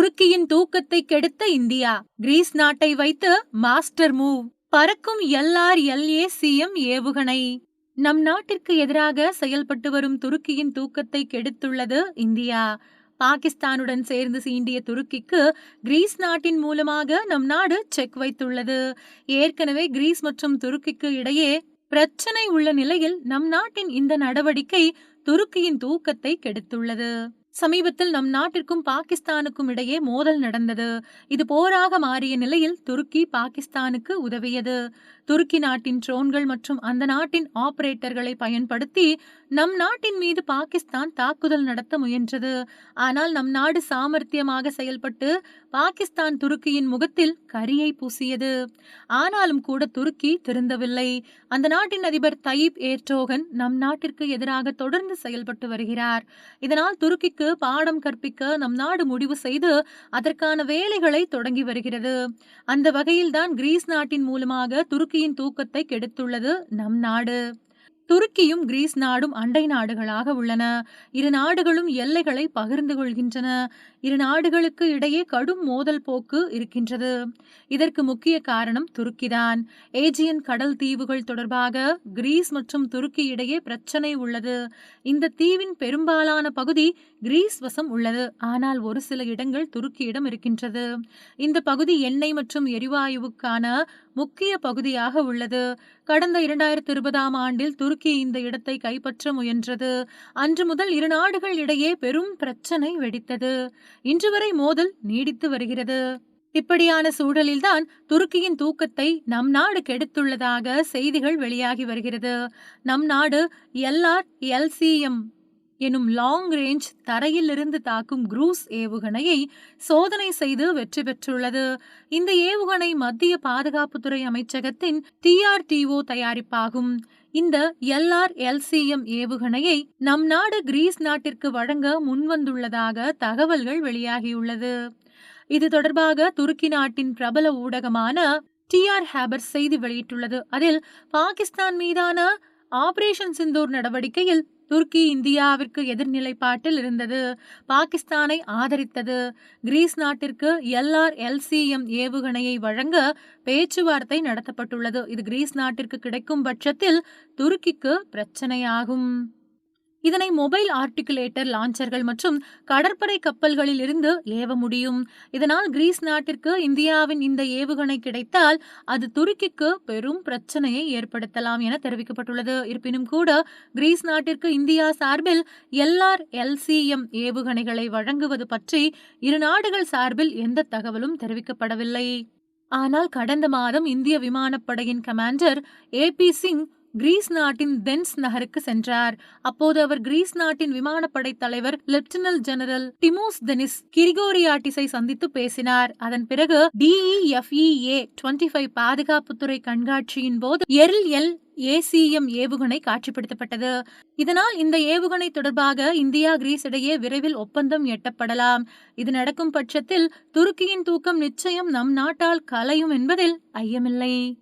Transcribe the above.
துருக்கியின் தூக்கத்தை கெடுத்த இந்தியா. கிரீஸ் நாட்டை வைத்து மாஸ்டர் மூவ். பறக்கும் எல்ஆர் எல்ஏசிஎம் ஏவுகணை. நம் நாட்டிற்கு எதிராக செயல்பட்டு வரும் துருக்கியின் தூக்கத்தை கெடுத்துள்ளது இந்தியா. பாகிஸ்தானுடன் சேர்ந்து சீண்டிய துருக்கிக்கு கிரீஸ் நாட்டின் மூலமாக நம் நாடு செக் வைத்துள்ளது. ஏற்கனவே கிரீஸ் மற்றும் துருக்கிக்கு இடையே பிரச்சனை உள்ள நிலையில் நம் நாட்டின் இந்த நடவடிக்கை துருக்கியின் தூக்கத்தை கெடுத்துள்ளது. சமீபத்தில் நம் நாட்டிற்கும் பாகிஸ்தானுக்கும் இடையே மோதல் நடந்தது. இது போராக மாறிய நிலையில் துருக்கி பாகிஸ்தானுக்கு உதவியது. துருக்கி நாட்டின் ட்ரோன்கள் மற்றும் அந்த நாட்டின் ஆபரேட்டர்களை பயன்படுத்தி நம் நாட்டின் மீது பாகிஸ்தான் தாக்குதல் நடத்த முயன்றது. ஆனால் நம் நாடு சாமர்த்தியமாக செயல்பட்டு பாகிஸ்தான் துருக்கியின் முகத்தில் கரியை பூசியது. ஆனாலும் கூட துருக்கி திருந்தவில்லை. அந்த நாட்டின் அதிபர் தயீப் ஏர்டோகன் நம் நாட்டிற்கு எதிராக தொடர்ந்து செயல்பட்டு வருகிறார். இதனால் துருக்கிக்கு பாடம் கற்பிக்க நம் நாடு முடிவு செய்து அதற்கான வேலைகளை தொடங்கி வருகிறது. அந்த வகையில்தான் கிரீஸ் நாட்டின் மூலமாக துருக்கியின் தூக்கத்தை கெடுத்துள்ளது நம் நாடு. துருக்கியும் கிரீஸ் நாடும் அண்டை நாடுகளாக உள்ளன. இரு நாடுகளும் எல்லைகளை பகிர்ந்து கொள்கின்றன. இரு நாடுகளுக்கு இடையே கடும் மோதல் போக்கு இருக்கின்றது. இதற்கு முக்கிய காரணம் துருக்கிதான். ஏஜியன் கடல் தீவுகள் தொடர்பாக கிரீஸ் மற்றும் துருக்கி இடையே பிரச்சனை உள்ளது. இந்த தீவின் பெரும்பாலான பகுதி கிரீஸ் வசம் உள்ளது. ஆனால் ஒரு சில இடங்கள் துருக்கியிடம் இருக்கின்றது. இந்த பகுதி எண்ணெய் மற்றும் எரிவாயுவுக்கான முக்கிய பகுதியாக உள்ளது. கடந்த இரண்டாயிரத்தி இருபதாம் ஆண்டில் துருக்கி இந்த இடத்தை கைப்பற்ற முயன்றது. அன்று முதல் இரு நாடுகள் இடையே பெரும் பிரச்சனை வெடித்தது. இன்று வரை மோதல் நீடித்து வருகிறது. இப்படியான சூழலில்தான் துருக்கியின் தூக்கத்தை நம் நாடு கெடுத்துள்ளதாக செய்திகள் வெளியாகி வருகிறது. நம் நாடு எல்ஆர் எல்சிஎம் எனும் லாங் ரேஞ்ச் தரையிலிருந்து தாக்கும் குரூஸ் ஏவுகணையை சோதனை செய்து வெற்றி பெற்றுள்ளது. இந்த ஏவுகணை மத்திய பாதுகாப்புத்துறை அமைச்சகத்தின் டிஆர்டிஓ தயாரிப்பாகும். இந்த எல்ஆர் எல்சிஎம் ஏவுகணையை நம் நாடு கிரீஸ் நாட்டிற்கு வழங்க முன்வந்துள்ளதாக தகவல்கள் வெளியாகியுள்ளது. இது தொடர்பாக துருக்கி நாட்டின் பிரபல ஊடகமான டிஆர் ஹேபர் செய்தி வெளியிட்டுள்ளது. அதில் பாகிஸ்தான் மீதான ஆபரேஷன் சிந்தூர் நடவடிக்கையில் துருக்கி இந்தியாவிற்கு எதிர்நிலைப்பாட்டில் இருந்தது. பாகிஸ்தானை ஆதரித்தது. கிரீஸ் நாட்டிற்கு எல்ஆர் எல்சிஎம் ஏவுகணையை வழங்க பேச்சுவார்த்தை நடத்தப்பட்டுள்ளது. இது கிரீஸ் நாட்டிற்கு கிடைக்கும் பட்சத்தில் துருக்கிக்கு பிரச்சனையாகும். இதனை மொபைல் ஆர்டிகுலேட்டர் லான்ச்சர்கள் மற்றும் கடற்படை கப்பல்களில் இருந்து ஏவ முடியும். இதனால் கிரீஸ் நாட்டிற்கு இந்தியாவின் இந்த ஏவுகணை கிடைத்தால் அது துருக்கிக்கு பெரும் பிரச்சனையை ஏற்படுத்தலாம் என தெரிவிக்கப்பட்டுள்ளது. இருப்பினும் கூட கிரீஸ் நாட்டிற்கு இந்தியா சார்பில் எல்ஆர் எல்சிஎம் ஏவுகணைகளை வழங்குவது பற்றி இரு நாடுகள் சார்பில் எந்த தகவலும் தெரிவிக்கப்படவில்லை. ஆனால் கடந்த மாதம் இந்திய விமானப்படையின் commander A P Singh Greece நாட்டின் தென்ஸ் நகருக்கு சென்றார். அப்போது அவர் கிரீஸ் நாட்டின் விமானப்படை தலைவர் லெப்டினல் ஜெனரல் டிமோஸ் தெனிஸ் கிரிகோரியாட்டிஸை சந்தித்து பேசினார். அதன் பிறகு டிஇஎஃப்இஏ டுவெண்ட்டி ஃபைவ் பாதுகாப்புத்துறை கண்காட்சியின் போது எல் எல் ஏசிஎம் ஏவுகணை காட்சிப்படுத்தப்பட்டது. இதனால் இந்த ஏவுகணை தொடர்பாக இந்தியா கிரீஸ் இடையே விரைவில் ஒப்பந்தம் எட்டப்படலாம். இது நடக்கும் பட்சத்தில் துருக்கியின் தூக்கம் நிச்சயம் நம் நாட்டால் கலையும் என்பதில் ஐயமில்லை.